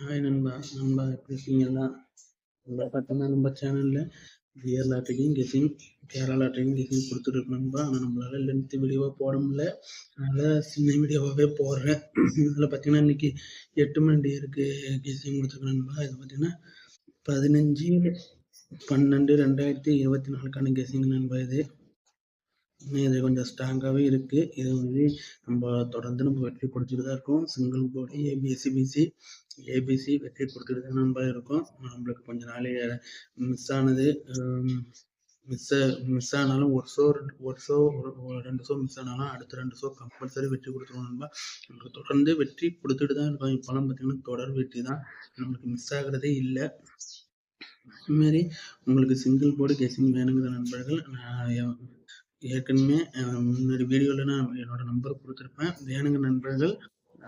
Hi நண்பா நண்பா எப்படி இருக்கீங்களா நண்பா பார்த்தீங்கன்னா நம்ம சேனலில் பியர் லாட்டரியும் கெஸிங் கேரளா லாட்டரியும் கெஸிங் கொடுத்துருக்கு நண்பா. ஆனால் நம்மளால லென்த்து வீடியோவாக போட முடியல. அதனால் சின்ன வீடியோவாகவே போடுறேன். இதில் பார்த்தீங்கன்னா இன்றைக்கி எட்டு மணி இருக்கு கெஸிங் கொடுத்துருக்கு நண்பா. இது பார்த்தீங்கன்னா பதினஞ்சு பன்னெண்டு ரெண்டாயிரத்தி இருபத்தி நாலுக்கான கெஸிங் நண்பா இது. இது கொஞ்சம் ஸ்ட்ராங்காகவே இருக்குது இது வந்து நம்ம தொடர்ந்து நம்ம வெற்றி கொடுத்துட்டு தான் இருக்கோம். Single board ABSC BC ABC வெற்றி கொடுத்துட்டு தான் நம்ம இருக்கோம். நம்மளுக்கு கொஞ்ச நாள் மிஸ் ஆனது. மிஸ் மிஸ் ஆனாலும் ஒரு ஷோ ரெண்டு ஒரு ஷோ ஒரு ரெண்டு ஷோ மிஸ் ஆனாலும் அடுத்த ரெண்டு ஷோ கம்பல்சரி வெற்றி கொடுத்துருவோம் நம்ம. நம்மளுக்கு தொடர்ந்து வெற்றி கொடுத்துட்டு தான் இருக்கோம். இப்போலாம் பார்த்தீங்கன்னா தொடர் வெற்றி தான். நம்மளுக்கு மிஸ் ஆகிறதே இல்லை. இதுமாரி உங்களுக்கு சிங்கிள் போர்டு கெஸிங் வேணுங்கிற நண்பர்கள் நான் ஏற்கனவே முன்னாடி வீடியோவில் நான் என்னோட நம்பர் கொடுத்துருப்பேன். வேணுங்க நண்பர்கள்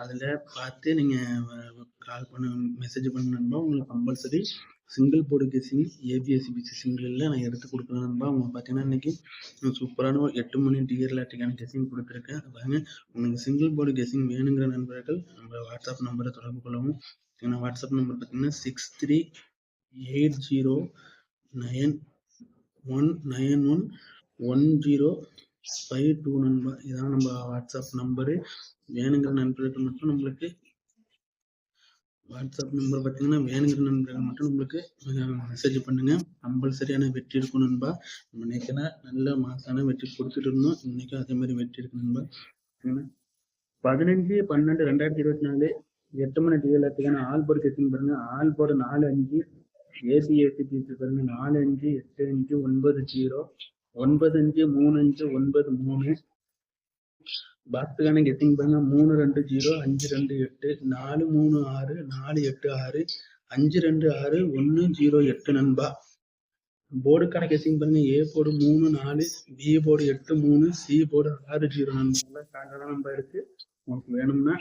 அதில் பார்த்து நீங்கள் கால் பண்ண மெசேஜ் பண்ண நண்பா. உங்களுக்கு compulsory single board guessing ABSCBC சிங்கிளில் நான் எடுத்து கொடுக்குறேன் நண்பா. உங்களுக்கு பார்த்தீங்கன்னா இன்றைக்கி சூப்பரான ஒரு எட்டு மணி டிஎர் லாட்டிக்கான கெஸிங் கொடுத்துருக்கேன். பாருங்க உங்களுக்கு சிங்கிள் போர்டு கெஸிங் வேணுங்கிற நண்பர்கள் நம்ம வாட்ஸ்அப் நம்பரை தொடர்பு கொள்ளவும். ஏன்னா வாட்ஸ்அப் நம்பர் பார்த்தீங்கன்னா six three eight zero nine one nine one one zero five two நண்பா. இதான் நம்ம வாட்ஸ்அப் நம்பரு. வேணுங்கிற நண்பர்கள் மட்டும் நம்மளுக்கு வாட்ஸ்அப் நம்பர் பார்த்தீங்கன்னா வேணுங்கிற நண்பர்கள் மட்டும் நம்மளுக்கு மெசேஜ் பண்ணுங்க. கம்பல்சரியான வெற்றி இருக்கும் நண்பா. நம்ம நேற்றுனா நல்ல மாசான வெற்றி கொடுத்துட்டு இருந்தோம். இன்னைக்கும் அதே மாதிரி வெற்றி இருக்கு நண்பா. பதினஞ்சு பன்னெண்டு ரெண்டாயிரத்தி இருபத்தி நாலு எட்டு மணி டிஎல்ஆர்த்துக்கான ஆல் போர்டு கெட்டிங் பாருங்க. ஆல் போர்டு நாலு அஞ்சு ஏசி ஏசி பாருங்க. நாலு அஞ்சு எட்டு அஞ்சு ஒன்பது ஜீரோ. ஒன்பது அஞ்சு மூணு அஞ்சு ஒன்பது மூணு. பாக்ஸுக்கான கெட்டிங் பண்ண மூணு ரெண்டு ஜீரோ அஞ்சு ரெண்டு எட்டு நாலு மூணு ஆறு நாலு எட்டு ஆறு அஞ்சு ரெண்டு ஆறு ஒன்று ஜீரோ எட்டு நண்பா. போர்டுக்கான கெட்டிங் பண்ணுங்க ஏ போர்டு மூணு நாலு பி போர்டு எட்டு மூணு சி போர்டு ஆறு ஜீரோ நண்பா. ஸ்டாண்டர்டாக நம்பர் இருக்கு. உங்களுக்கு வேணும்னா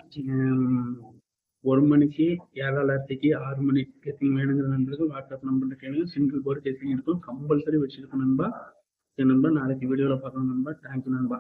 ஒரு மணிக்கு ஏழாயிரத்துக்கு ஆறு மணிக்கு கெட்டிங் வேணுங்கிற நண்பர்கள் வாட்ஸ்அப் நம்பர் கேளுங்க. சிங்கிள் போர்டு கெட்டிங் இருக்கும். கம்பல்சரி வச்சிருக்கோம் நண்பா. நண்பா நாளைக்கு வீடியோவில் பார்க்கலாம் நண்பா. தேங்க்யூ நண்பா.